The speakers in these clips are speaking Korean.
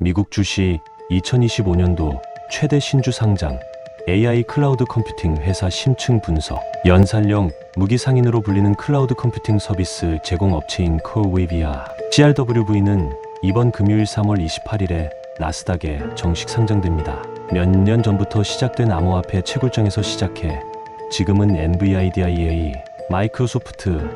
미국 주시 2025년도 최대 신주 상장 AI 클라우드 컴퓨팅 회사 심층 분석 연산령 무기 상인으로 불리는 클라우드 컴퓨팅 서비스 제공 업체인 코웨비아 CRWV는 이번 금요일 3월 28일에 나스닥에 정식 상장됩니다. 몇 년 전부터 시작된 암호화폐 채굴장에서 시작해 지금은 NVIDIA, 마이크로소프트,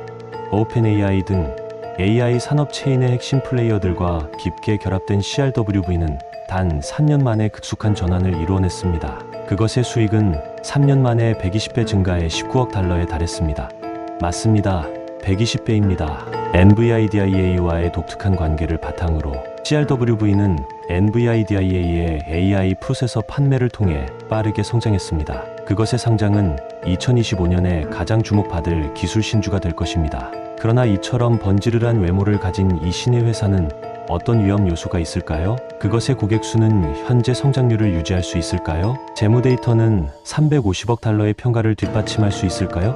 오펜AI 등 AI 산업 체인의 핵심 플레이어들과 깊게 결합된 CRWV는 단 3년 만에 급속한 전환을 이루어냈습니다. 그것의 수익은 3년 만에 120배 증가해 19억 달러에 달했습니다. 맞습니다. 120배입니다. NVIDIA와의 독특한 관계를 바탕으로 CRWV는 NVIDIA의 AI 프로세서 판매를 통해 빠르게 성장했습니다. 그것의 상장은 2025년에 가장 주목받을 기술 신주가 될 것입니다. 그러나 이처럼 번지르르한 외모를 가진 이 신의 회사는 어떤 위험 요소가 있을까요? 그것의 고객 수는 현재 성장률을 유지할 수 있을까요? 재무 데이터는 350억 달러의 평가를 뒷받침할 수 있을까요?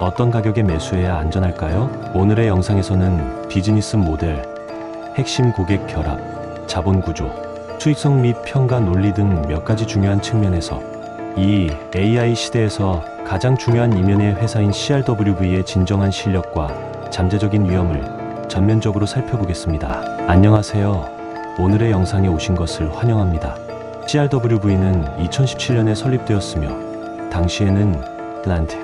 어떤 가격에 매수해야 안전할까요? 오늘의 영상에서는 비즈니스 모델, 핵심 고객 결합, 자본 구조, 수익성 및 평가 논리 등 몇 가지 중요한 측면에서 이 AI 시대에서 가장 중요한 이면의 회사인 CRWV의 진정한 실력과 잠재적인 위험을 전면적으로 살펴보겠습니다. 안녕하세요. 오늘의 영상에 오신 것을 환영합니다. CRWV는 2017년에 설립되었으며 당시에는 란트,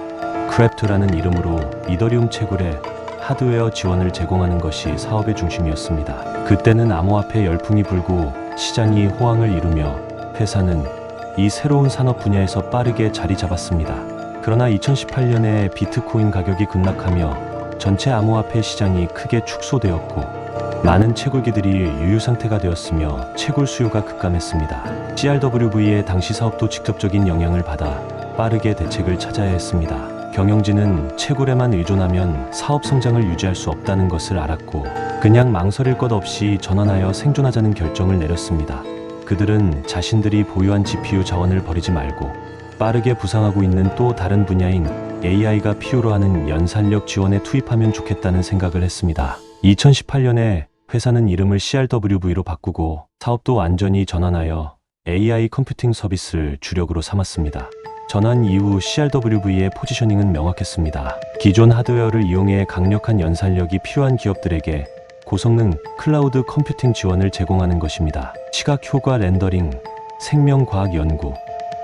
크랩트라는 이름으로 이더리움 채굴의 하드웨어 지원을 제공하는 것이 사업의 중심이었습니다. 그때는 암호화폐 열풍이 불고 시장이 호황을 이루며 회사는 이 새로운 산업 분야에서 빠르게 자리 잡았습니다. 그러나 2018년에 비트코인 가격이 급락하며 전체 암호화폐 시장이 크게 축소되었고 많은 채굴기들이 유유 상태가 되었으며 채굴 수요가 급감했습니다. CRWV의 당시 사업도 직접적인 영향을 받아 빠르게 대책을 찾아야 했습니다. 경영진은 채굴에만 의존하면 사업 성장을 유지할 수 없다는 것을 알았고 그냥 망설일 것 없이 전환하여 생존하자는 결정을 내렸습니다. 그들은 자신들이 보유한 GPU 자원을 버리지 말고 빠르게 부상하고 있는 또 다른 분야인 AI가 필요로 하는 연산력 지원에 투입하면 좋겠다는 생각을 했습니다. 2018년에 회사는 이름을 CRWV로 바꾸고 사업도 완전히 전환하여 AI 컴퓨팅 서비스를 주력으로 삼았습니다. 전환 이후 CRWV의 포지셔닝은 명확했습니다. 기존 하드웨어를 이용해 강력한 연산력이 필요한 기업들에게 고성능 클라우드 컴퓨팅 지원을 제공하는 것입니다. 시각 효과 렌더링, 생명과학 연구,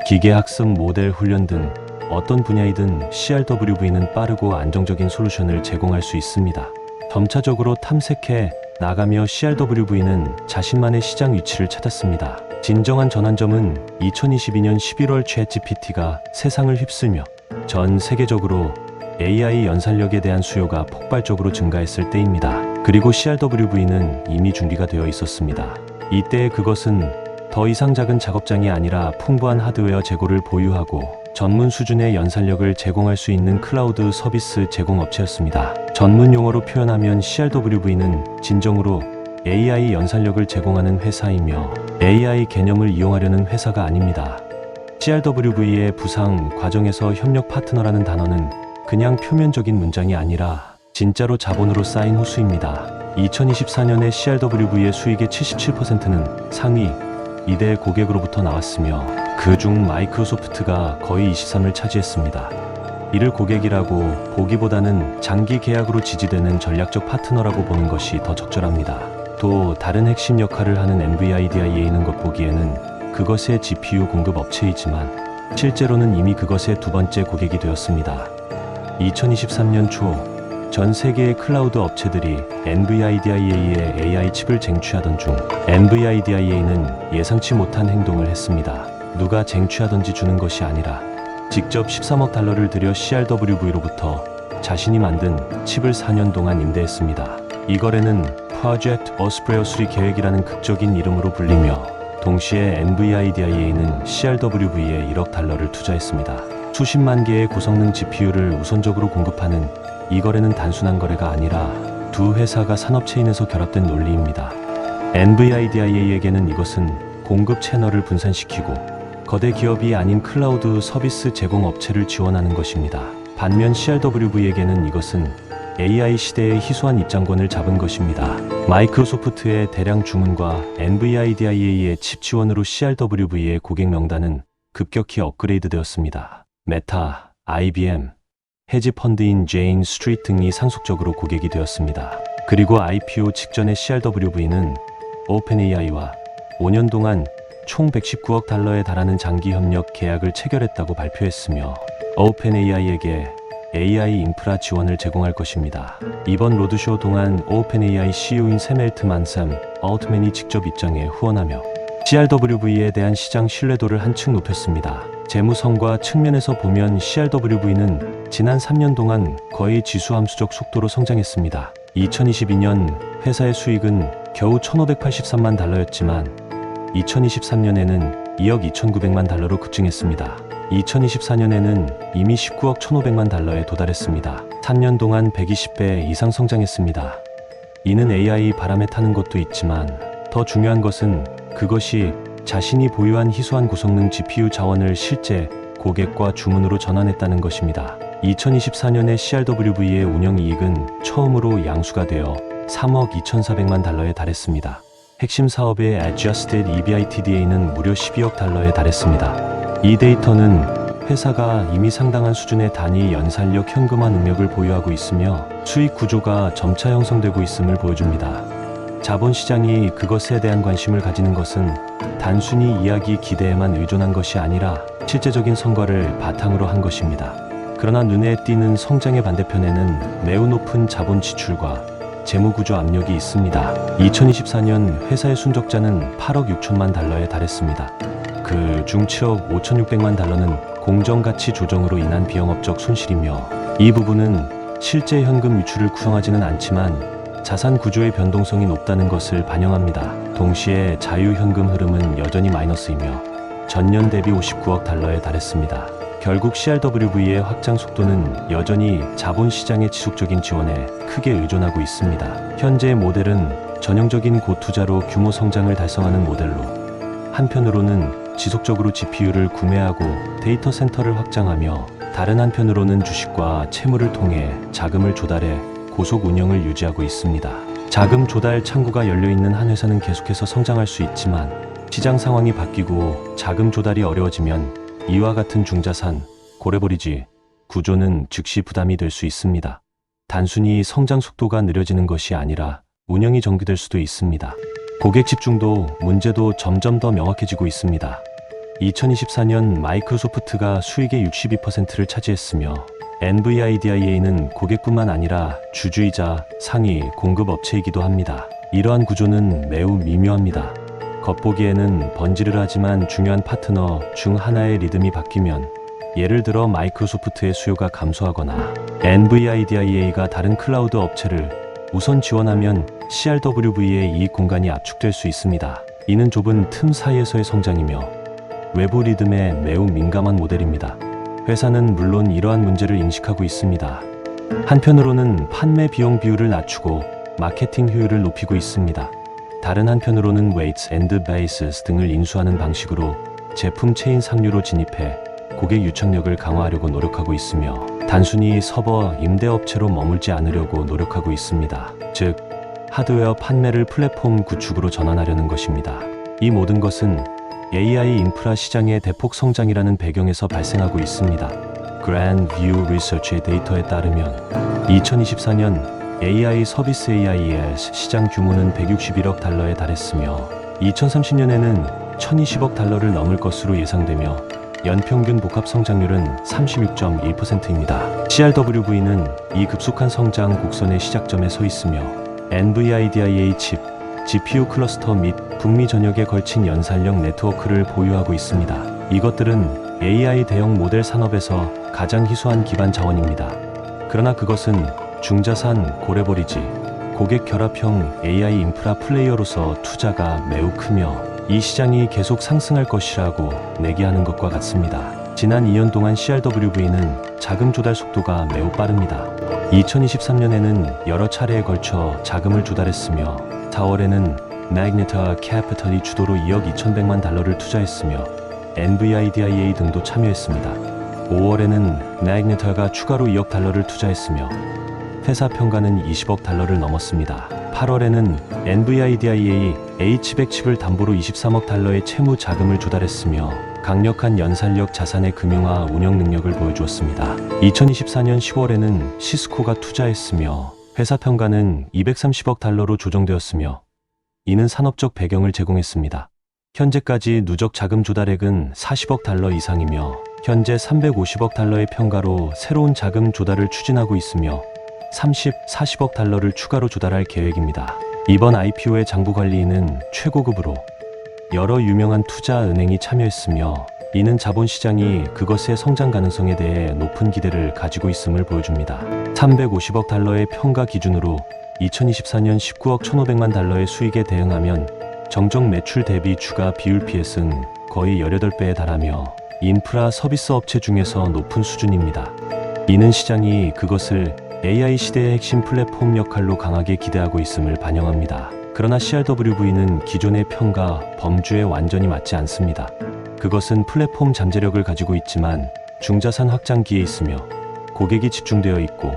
기계학습 모델 훈련 등 어떤 분야이든 CRWV는 빠르고 안정적인 솔루션을 제공할 수 있습니다. 점차적으로 탐색해 나가며 CRWV는 자신만의 시장 위치를 찾았습니다. 진정한 전환점은 2022년 11월 챗GPT가 세상을 휩쓸며 전 세계적으로 AI 연산력에 대한 수요가 폭발적으로 증가했을 때입니다. 그리고 CRWV는 이미 준비가 되어 있었습니다. 이때 그것은 더 이상 작은 작업장이 아니라 풍부한 하드웨어 재고를 보유하고 전문 수준의 연산력을 제공할 수 있는 클라우드 서비스 제공업체였습니다. 전문 용어로 표현하면 CRWV는 진정으로 AI 연산력을 제공하는 회사이며 AI 개념을 이용하려는 회사가 아닙니다. CRWV의 부상 과정에서 협력 파트너라는 단어는 그냥 표면적인 문장이 아니라 진짜로 자본으로 쌓인 호수입니다. 2024년에 CRWV의 수익의 77%는 상위 2대 고객으로부터 나왔으며 그 중 마이크로소프트가 거의 23을 차지했습니다. 이를 고객이라고 보기보다는 장기 계약으로 지지되는 전략적 파트너라고 보는 것이 더 적절합니다. 또 다른 핵심 역할을 하는 NVIDIA는 것 보기에는 그것의 GPU 공급 업체이지만 실제로는 이미 그것의 두 번째 고객이 되었습니다. 2023년 초 전 세계의 클라우드 업체들이 NVIDIA의 AI 칩을 쟁취하던 중 NVIDIA는 예상치 못한 행동을 했습니다. 누가 쟁취하던지 주는 것이 아니라 직접 13억 달러를 들여 CRWV로부터 자신이 만든 칩을 4년 동안 임대했습니다. 이 거래는 Project Osprey 수리 계획이라는 극적인 이름으로 불리며 동시에 NVIDIA는 CRWV에 1억 달러를 투자했습니다. 수십만 개의 고성능 GPU를 우선적으로 공급하는 이 거래는 단순한 거래가 아니라 두 회사가 산업체인에서 결합된 논리입니다. NVIDIA에게는 이것은 공급 채널을 분산시키고 거대 기업이 아닌 클라우드 서비스 제공 업체를 지원하는 것입니다. 반면 CRWV에게는 이것은 AI 시대의 희소한 입장권을 잡은 것입니다. 마이크로소프트의 대량 주문과 NVIDIA의 칩 지원으로 CRWV의 고객 명단은 급격히 업그레이드되었습니다. 메타, IBM, 헤지 펀드인 제인 스트리트 등이 상속적으로 고객이 되었습니다. 그리고 IPO 직전의 CRWV는 오펜AI와 5년 동안 총 119억 달러에 달하는 장기 협력 계약을 체결했다고 발표했으며 오펜AI에게 AI 인프라 지원을 제공할 것입니다. 이번 로드쇼 동안 오펜AI CEO인 샘 엘트만삼 아웃맨이 직접 입장에 후원하며 CRWV에 대한 시장 신뢰도를 한층 높였습니다. 재무성과 측면에서 보면 CRWV는 지난 3년 동안 거의 지수함수적 속도로 성장했습니다. 2022년 회사의 수익은 겨우 1,583만 달러였지만 2023년에는 2억 2,900만 달러로 급증했습니다. 2024년에는 이미 19억 1,500만 달러에 도달했습니다. 3년 동안 120배 이상 성장했습니다. 이는 AI 바람에 타는 것도 있지만 더 중요한 것은 그것이 자신이 보유한 희소한 고성능 GPU 자원을 실제 고객과 주문으로 전환했다는 것입니다. 2024년에 CRWV의 운영 이익은 처음으로 양수가 되어 3억 2,400만 달러에 달했습니다. 핵심 사업의 Adjusted EBITDA는 무려 12억 달러에 달했습니다. 이 데이터는 회사가 이미 상당한 수준의 단위 연산력 현금화 능력을 보유하고 있으며 수익 구조가 점차 형성되고 있음을 보여줍니다. 자본시장이 그것에 대한 관심을 가지는 것은 단순히 이야기 기대에만 의존한 것이 아니라 실제적인 성과를 바탕으로 한 것입니다. 그러나 눈에 띄는 성장의 반대편에는 매우 높은 자본 지출과 재무 구조 압력이 있습니다. 2024년 회사의 순적자는 8억 6천만 달러에 달했습니다. 그 중 7억 5,600만 달러는 공정가치 조정으로 인한 비영업적 손실이며 이 부분은 실제 현금 유출을 구성하지는 않지만 자산 구조의 변동성이 높다는 것을 반영합니다. 동시에 자유 현금 흐름은 여전히 마이너스이며 전년 대비 59억 달러에 달했습니다. 결국 CRWV의 확장 속도는 여전히 자본시장의 지속적인 지원에 크게 의존하고 있습니다. 현재 모델은 전형적인 고투자로 규모 성장을 달성하는 모델로 한편으로는 지속적으로 GPU를 구매하고 데이터 센터를 확장하며 다른 한편으로는 주식과 채무를 통해 자금을 조달해 고속 운영을 유지하고 있습니다. 자금 조달 창구가 열려 있는 한 회사는 계속해서 성장할 수 있지만 시장 상황이 바뀌고 자금 조달이 어려워지면 이와 같은 중자산, 고래버리지 구조는 즉시 부담이 될 수 있습니다. 단순히 성장 속도가 느려지는 것이 아니라 운영이 정비될 수도 있습니다. 고객 집중도 문제도 점점 더 명확해지고 있습니다. 2024년 마이크로소프트가 수익의 62%를 차지했으며 NVIDIA는 고객뿐만 아니라 주주이자 상위 공급 업체이기도 합니다. 이러한 구조는 매우 미묘합니다. 겉보기에는 번지르르하지만 중요한 파트너 중 하나의 리듬이 바뀌면 예를 들어 마이크로소프트의 수요가 감소하거나 NVIDIA가 다른 클라우드 업체를 우선 지원하면 CRWV의 이익 공간이 압축될 수 있습니다. 이는 좁은 틈 사이에서의 성장이며 외부 리듬에 매우 민감한 모델입니다. 회사는 물론 이러한 문제를 인식하고 있습니다. 한편으로는 판매 비용 비율을 낮추고 마케팅 효율을 높이고 있습니다. 다른 한편으로는 weights and bases 등을 인수하는 방식으로 제품 체인 상류로 진입해 고객 유착력을 강화하려고 노력하고 있으며 단순히 서버 임대업체로 머물지 않으려고 노력하고 있습니다. 즉, 하드웨어 판매를 플랫폼 구축으로 전환하려는 것입니다. 이 모든 것은 AI 인프라 시장의 대폭 성장이라는 배경에서 발생하고 있습니다. Grand View Research의 데이터에 따르면 2024년 AI 서비스 AI의 시장 규모는 161억 달러에 달했으며 2030년에는 1020억 달러를 넘을 것으로 예상되며 연평균 복합 성장률은 36.1%입니다. CRWV는 이 급속한 성장 곡선의 시작점에 서 있으며 NVIDIA 칩, GPU 클러스터 및 북미 전역에 걸친 연산력 네트워크를 보유하고 있습니다. 이것들은 AI 대형 모델 산업에서 가장 희소한 기반 자원입니다. 그러나 그것은 중자산 고래버리지 고객 결합형 AI 인프라 플레이어로서 투자가 매우 크며 이 시장이 계속 상승할 것이라고 내기하는 것과 같습니다. 지난 2년 동안 CRWV는 자금 조달 속도가 매우 빠릅니다. 2023년에는 여러 차례에 걸쳐 자금을 조달했으며 4월에는 Magneta Capital이 주도로 2억 2,100만 달러를 투자했으며 NVIDIA 등도 참여했습니다. 5월에는 Magneta가 추가로 2억 달러를 투자했으며 회사 평가는 20억 달러를 넘었습니다. 8월에는 NVIDIA H100 칩을 담보로 23억 달러의 채무 자금을 조달했으며 강력한 연산력 자산의 금융화 운영 능력을 보여주었습니다. 2024년 10월에는 시스코가 투자했으며 회사 평가는 230억 달러로 조정되었으며 이는 산업적 배경을 제공했습니다. 현재까지 누적 자금 조달액은 40억 달러 이상이며 현재 350억 달러의 평가로 새로운 자금 조달을 추진하고 있으며 30, 40억 달러를 추가로 조달할 계획입니다. 이번 IPO의 장부 관리인은 최고급으로 여러 유명한 투자 은행이 참여했으며 이는 자본시장이 그것의 성장 가능성에 대해 높은 기대를 가지고 있음을 보여줍니다. 350억 달러의 평가 기준으로 2024년 19억 1,500만 달러의 수익에 대응하면 정적 매출 대비 주가 비율 PS는 거의 18배에 달하며 인프라 서비스 업체 중에서 높은 수준입니다. 이는 시장이 그것을 AI 시대의 핵심 플랫폼 역할로 강하게 기대하고 있음을 반영합니다. 그러나 CRWV는 기존의 평가 범주에 완전히 맞지 않습니다. 그것은 플랫폼 잠재력을 가지고 있지만 중자산 확장기에 있으며 고객이 집중되어 있고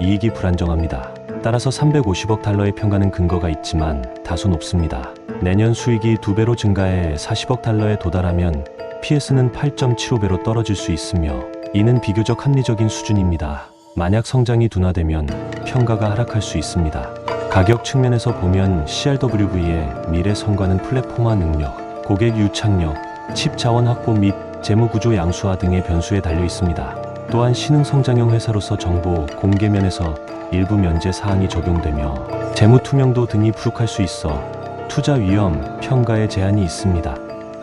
이익이 불안정합니다. 따라서 350억 달러의 평가는 근거가 있지만 다소 높습니다. 내년 수익이 2배로 증가해 40억 달러에 도달하면 PS는 8.75배로 떨어질 수 있으며 이는 비교적 합리적인 수준입니다. 만약 성장이 둔화되면 평가가 하락할 수 있습니다. 가격 측면에서 보면 CRWV의 미래 성과는 플랫폼화 능력, 고객 유착력, 칩 자원 확보 및 재무 구조 양수화 등의 변수에 달려 있습니다. 또한 신흥 성장형 회사로서 정보 공개 면에서 일부 면제 사항이 적용되며 재무 투명도 등이 부족할 수 있어 투자 위험 평가에 제한이 있습니다.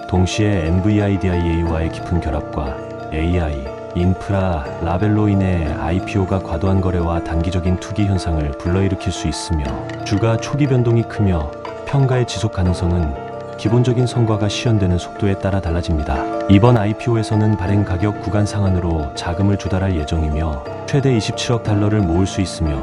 동시에 NVIDIA와의 깊은 결합과 AI, 인프라, 라벨로 인해 IPO가 과도한 거래와 단기적인 투기 현상을 불러일으킬 수 있으며 주가 초기 변동이 크며 평가의 지속 가능성은 기본적인 성과가 시현되는 속도에 따라 달라집니다. 이번 IPO에서는 발행 가격 구간 상한으로 자금을 조달할 예정이며 최대 27억 달러를 모을 수 있으며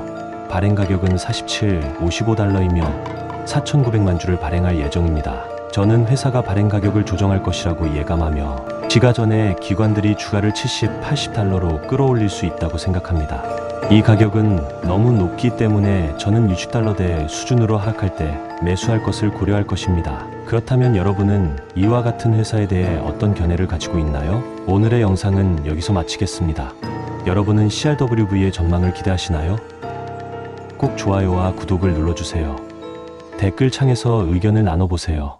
발행 가격은 47, 55달러이며 4,900만 주를 발행할 예정입니다. 저는 회사가 발행 가격을 조정할 것이라고 예감하며 지가 전에 기관들이 주가를 70, 80달러로 끌어올릴 수 있다고 생각합니다. 이 가격은 너무 높기 때문에 저는 60달러대 수준으로 하락할 때 매수할 것을 고려할 것입니다. 그렇다면 여러분은 이와 같은 회사에 대해 어떤 견해를 가지고 있나요? 오늘의 영상은 여기서 마치겠습니다. 여러분은 CRWV의 전망을 기대하시나요? 꼭 좋아요와 구독을 눌러주세요. 댓글 창에서 의견을 나눠보세요.